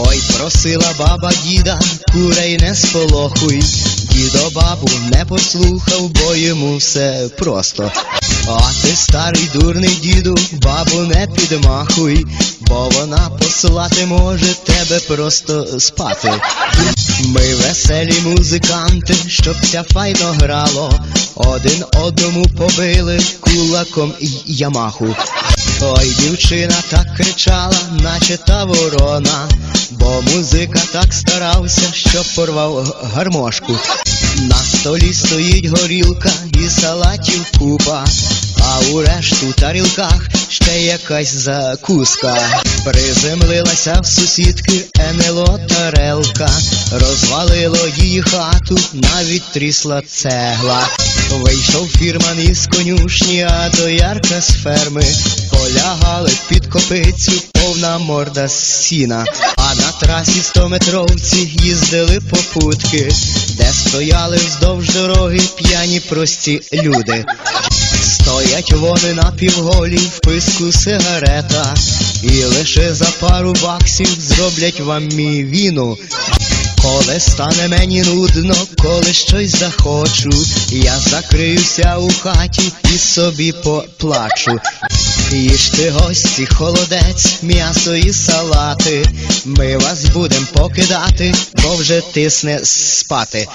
Ой, просила баба діда, курей не сполохуй. Дідо бабу не послухав, бо йому все просто. А ти старий дурний діду, бабу не підмахуй, бо вона послати може тебе просто спати. Ми веселі музиканти, щоб ся файно грало, один одному побили кулаком і ямаху. Ой, дівчина так кричала, наче та ворона, бо музика так старався, що порвав гармошку. На столі стоїть горілка і салатів купа, а у решту тарілках ще якась закуска. Приземлилася в сусідки НЛО тарелка, розвалило її хату, навіть трісла цегла. Вийшов фірман із конюшні, а до ярка з ферми полягали під копицю, повна морда сіна. А на трасі стометровці їздили попутки, де стояли вздовж дороги п'яні прості люди. Стоять вони на півголі в писку сигарета, і лише за пару баксів зроблять вам мій віну. Коли стане мені нудно, коли щось захочу, я закриюся у хаті і собі поплачу. Їжте гості, холодець, м'ясо і салати. Ми вас будем покидати, бо вже тисне спати.